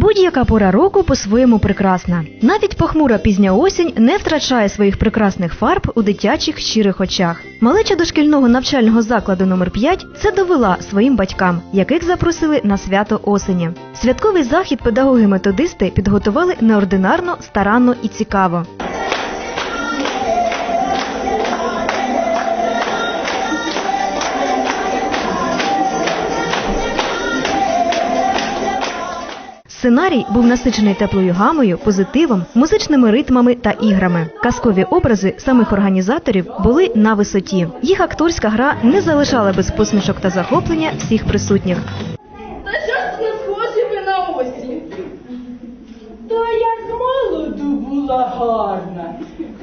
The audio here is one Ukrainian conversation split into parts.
Будь-яка пора року по-своєму прекрасна. Навіть похмура пізня осінь не втрачає своїх прекрасних фарб у дитячих щирих очах. Малеча дошкільного навчального закладу номер 5 це довела своїм батькам, яких запросили на свято осені. Святковий захід педагоги-методисти підготували неординарно, старанно і цікаво. Сценарій був насичений теплою гамою, позитивом, музичними ритмами та іграми. Казкові образи самих організаторів були на висоті. Їх акторська гра не залишала без посмішок та захоплення всіх присутніх. Та щось не схожі ви на осінь. Та я з молоду була гарна.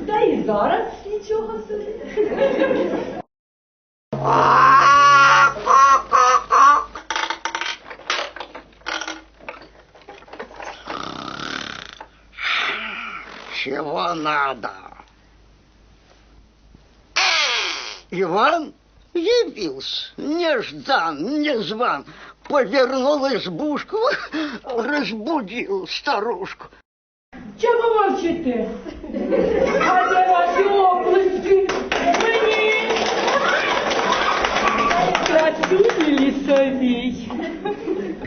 Та і зараз нічого собі. Чего надо? Иван явился, неждан, незван, повернул избушку, разбудил старушку. Чого ви мовчите? А де ваші оплески? Мені! Красуні лісовій.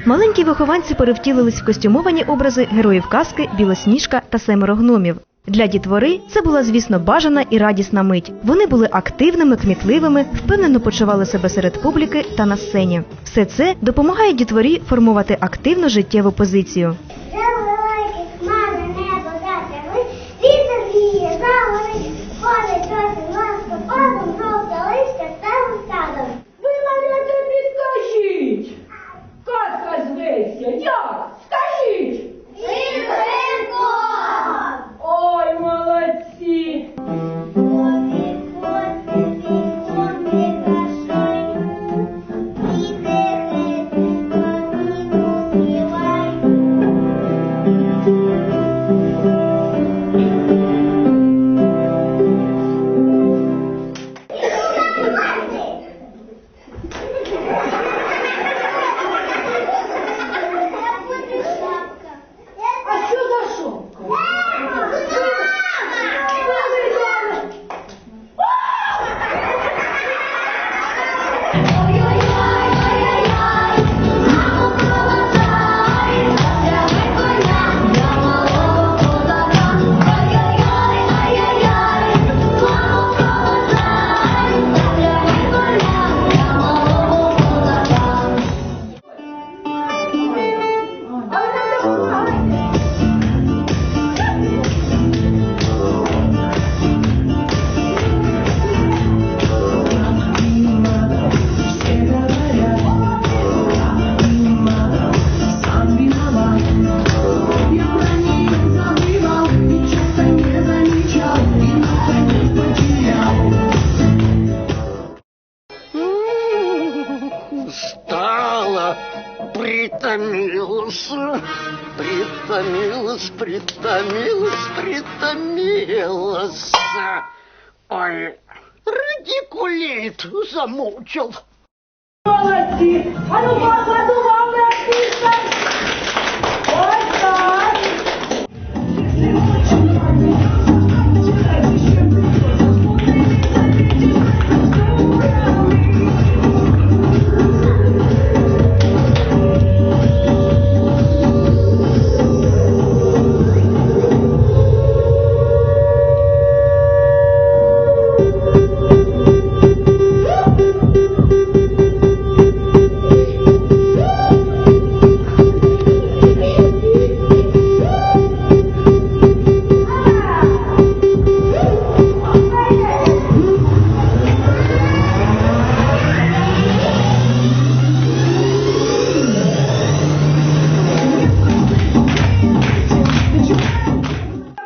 Маленькі вихованці перевтілились в костюмовані образи героїв казки Білосніжка та семеро гномів. Для дітвори це була, звісно, бажана і радісна мить. Вони були активними, кмітливими, впевнено почували себе серед публіки та на сцені. Все це допомагає дітворі формувати активну життєву позицію. Стала, притомился, притомилась, притомилась, притомилась. Ой, радикулит замучил. Молодці! А ну покладували артиста!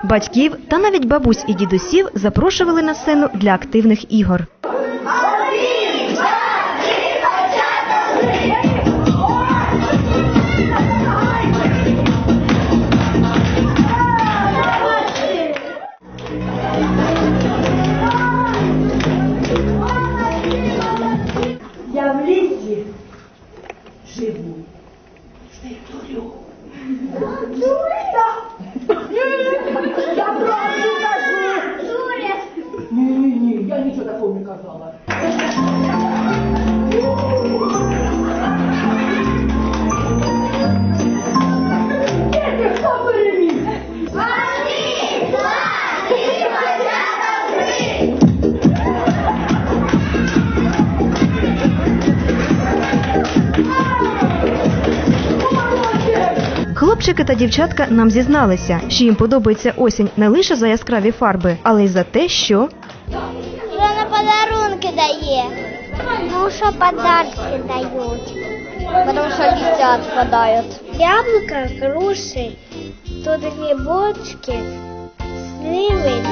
Батьків та навіть бабусь і дідусів запрошували на сцену для активних ігор. Хлопчики та дівчатка нам зізналися, що їм подобається осінь не лише за яскраві фарби, але й за те, що Що на подарунки дає? Ну, що подарки дають. Потому что листья отпадают. Яблоко, груши, тут грибочки, сливы.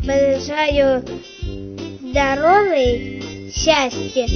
Бажаю здоров'я, счастье.